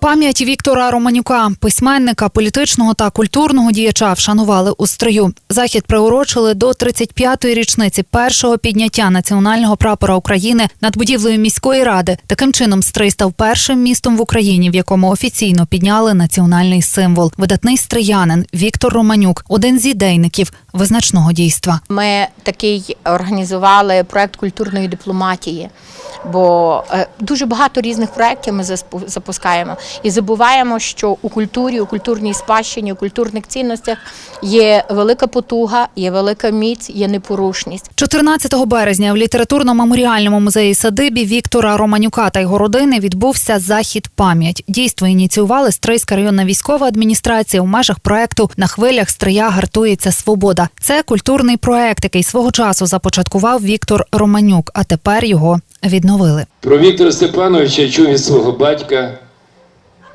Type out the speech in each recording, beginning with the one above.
Пам'ять Віктора Романюка, письменника, політичного та культурного діяча, вшанували у стрию. Захід приурочили до 35-ї річниці першого підняття національного прапора України над будівлею міської ради. Таким чином, стрий став першим містом в Україні, в якому офіційно підняли національний символ. Видатний стриянин Віктор Романюк, один з ідейників визначного дійства. Ми такий організували проект культурної дипломатії, бо е, дуже багато різних проєктів ми запускаємо і забуваємо, що у культурі, у культурній спадщині, у культурних цінностях є велика потуга, є велика міць, є непорушність. 14 березня в літературно-меморіальному музеї садибі Віктора Романюка та його родини відбувся захід пам'ять. Дійство ініціювали Стрийська районна військова адміністрація у межах проекту На хвилях Стрия гартується свобода. Це культурний проект, який свого часу започаткував Віктор Романюк, а тепер його відновили. Про Віктора Степановича я чув від свого батька,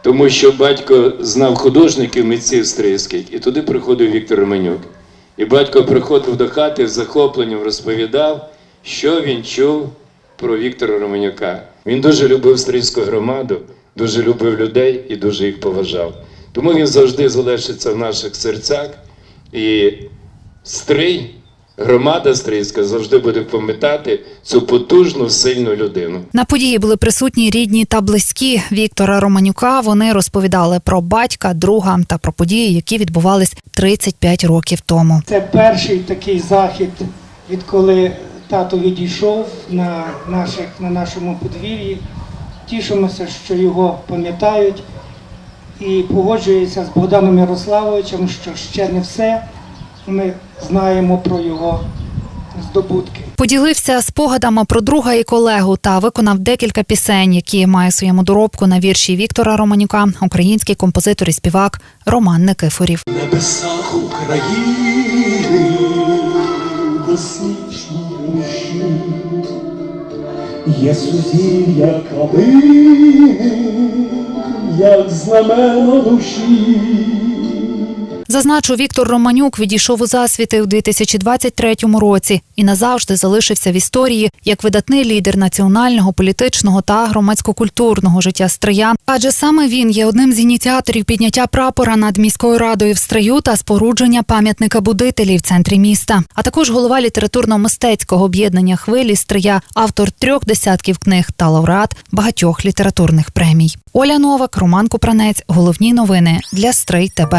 тому що батько знав художників, митців стрийських, і туди приходив Віктор Романюк. І батько приходив до хати з захопленням, розповідав, що він чув про Віктора Романюка. Він дуже любив стрийську громаду, дуже любив людей і дуже їх поважав. Тому він завжди залишиться в наших серцях. І стрий, громада стрийська завжди буде пам'ятати цю потужну, сильну людину. На події були присутні рідні та близькі Віктора Романюка. Вони розповідали про батька, друга та про події, які відбувались 35 років тому. Це перший такий захід, відколи тато відійшов на, наших, на нашому подвір'ї. Тішимося, що його пам'ятають і погоджуюся з Богданом Ярославовичем, що ще не все ми знаємо про його здобутки. Поділився спогадами про друга і колегу та виконав декілька пісень, які має своєму доробку на вірші Віктора Романюка, український композитор і співак Роман Никифорів. небесах України космічні руші, є сузір'я калини, як знамено душі. Зазначу, Віктор Романюк відійшов у засвіти у 2023 році і назавжди залишився в історії як видатний лідер національного, політичного та громадсько-культурного життя Стрия. Адже саме він є одним з ініціаторів підняття прапора над міською радою в Стрию та спорудження пам'ятника будителів в центрі міста. А також голова літературно-мистецького об'єднання хвилі Стрия, автор трьох десятків книг та лауреат багатьох літературних премій. Оля Новак, Роман Купранець. Головні новини для Стрий ТБ.